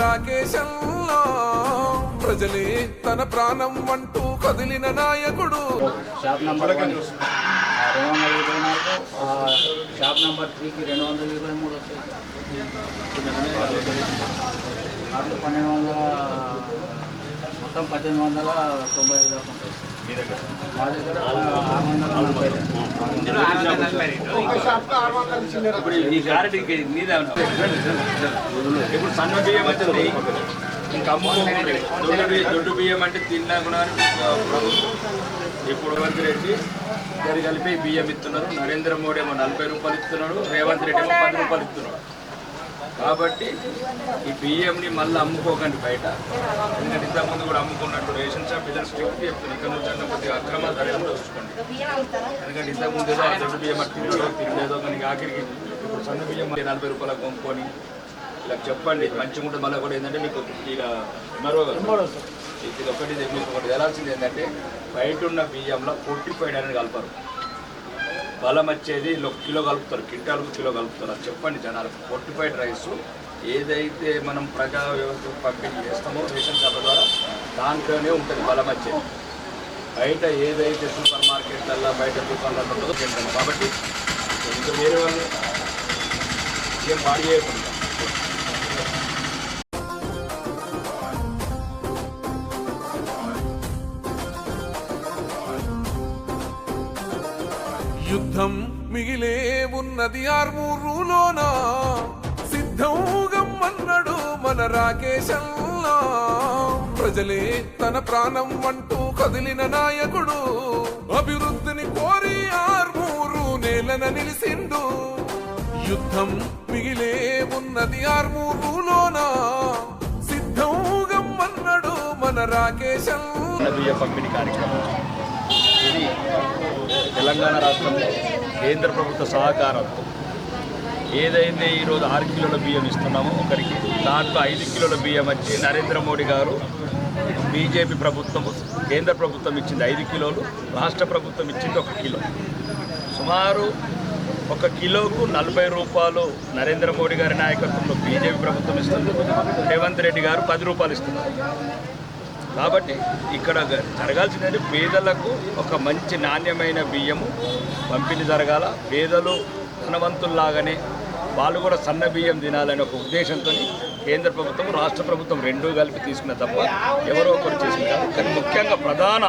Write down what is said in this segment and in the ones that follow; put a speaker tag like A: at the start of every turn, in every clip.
A: మన రాకేశల్లా ప్రజలే తన ప్రాణం అంటూ కదిలిన నాయకుడు.
B: Shop number one. రెండు వందల ఇరవై నాలుగు. ఆ, షాప్ నంబర్ త్రీకి రెండు వందల ఇరవై మూడు వస్తాయి. అట్లా పన్నెండు వందల మొత్తం పద్దెనిమిది వందల తొంభై ఐదు దాకా
C: ఇప్పుడు సన్న బియ్యం వచ్చింది ఇంకా అమ్ముకోకండి దొడ్డు బియ్యం దొడ్డు బియ్యం అంటే తిన్నా కూడా ప్రభుత్వం. ఇప్పుడు రేవంత్ రెడ్డి ఇద్దరు కలిపి బియ్యం ఇస్తున్నారు. నరేంద్ర మోడీ ఏమో నలభై రూపాయలు ఇస్తున్నాడు. రేవంత్ రెడ్డి ఏమో పది రూపాయలు ఇస్తున్నాడు. కాబట్టి ఈ బియ్యంని మళ్ళీ అమ్ముకోకండి బయట. ఎందుకంటే ఇంతకుముందు కూడా అమ్ముకున్నట్టు రేషన్ షాప్ ఇద్దరు స్ట్రిక్ట్ చెప్తుంది ఇక్కడ నుంచి అన్న కొద్దిగా అక్రమ ధరలు చూసుకోండి. ఎందుకంటే ఇంతకుముందు ఏదో ఆ దొడ్డు బియ్యం అట్టి తినడో తినలేదో కానీ ఆఖరికి ఇప్పుడు సన్న బియ్యం నలభై రూపాయలకు కొనుక్కొని ఇలా చెప్పండి. మంచిగా ఉంటుంది. మళ్ళీ కూడా ఏంటంటే మీకు ఇక మరో ఇది ఒకటి మీకు ఒకటి. తెలాల్సింది ఏంటంటే బయట ఉన్న బియ్యంలో పొట్టిపోయిన అనేది కలపరు. బలం వచ్చేది కిలో కలుపుతారు కింటాలకు కిలో కలుపుతారు. అది చెప్పండి జనాలకు. ఫోర్టిఫైడ్ రైస్ ఏదైతే మనం ప్రజా వ్యవస్థ పంపిణీ చేస్తామో రేషన్ షాప్ ద్వారా దాంట్లోనే ఉంటుంది బలం వచ్చేది. బయట ఏదైతే సూపర్ మార్కెట్లలో బయట దుకాణాలలో ఉంటుందో తింటాం కాబట్టి ఇంకా వేరే వాళ్ళు ఏం పాడు చేయకుండా
A: యుద్ధం మిగిలే ఉన్నది ఆర్మూరులోన? సిద్ధంగమ్మన్నాడు మన రాకేశల్లా ప్రజలే తన ప్రాణం అంటూ కదిలిన నాయకుడు అభివృద్ధిని కోరి ఆర్మూరు నేలన నిలిసిండు. యుద్ధం మిగిలే ఉన్నది ఆర్మూరులోన? సిద్ధం గమ్మన్నడు మన
C: రాకేశం పంపిణీ కార్యక్రమం. తెలంగాణ రాష్ట్రంలో కేంద్ర ప్రభుత్వ సహకారంతో ఏదైతే ఈరోజు ఆరు కిలోల బియ్యం ఇస్తున్నామో ఒకరికి దాంట్లో ఐదు కిలోల బియ్యం వచ్చి నరేంద్ర మోడీ గారు బీజేపీ ప్రభుత్వం కేంద్ర ప్రభుత్వం ఇచ్చింది ఐదు కిలోలు రాష్ట్ర ప్రభుత్వం ఇచ్చింది ఒక కిలో. సుమారు ఒక కిలోకు నలభై రూపాయలు నరేంద్ర మోడీ గారి నాయకత్వంలో బీజేపీ ప్రభుత్వం ఇస్తుంది. రేవంత్ రెడ్డి గారు పది రూపాయలు ఇస్తున్నారు. కాబట్టి ఇక్కడ జరగాల్సినది పేదలకు ఒక మంచి నాణ్యమైన బియ్యము పంపిణీ జరగాల. పేదలు ధనవంతుల్లాగానే వాళ్ళు కూడా సన్న బియ్యం తినాలనే ఒక ఉద్దేశంతో కేంద్ర ప్రభుత్వం రాష్ట్ర ప్రభుత్వం రెండూ కలిపి తీసుకున్న తప్ప ఎవరో ఒకరు చేసిన కానీ ముఖ్యంగా ప్రధాన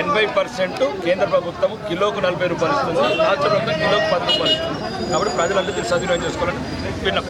C: ఎనభై పర్సెంట్ కేంద్ర ప్రభుత్వం కిలోకు నలభై రూపాయలు ఇస్తుంది. రాష్ట్ర ప్రభుత్వం కిలోకు పది రూపాయలు ఇస్తుంది. కాబట్టి ప్రజలందరూ సద్వినియోగం చేసుకోవాలని విన్నపం.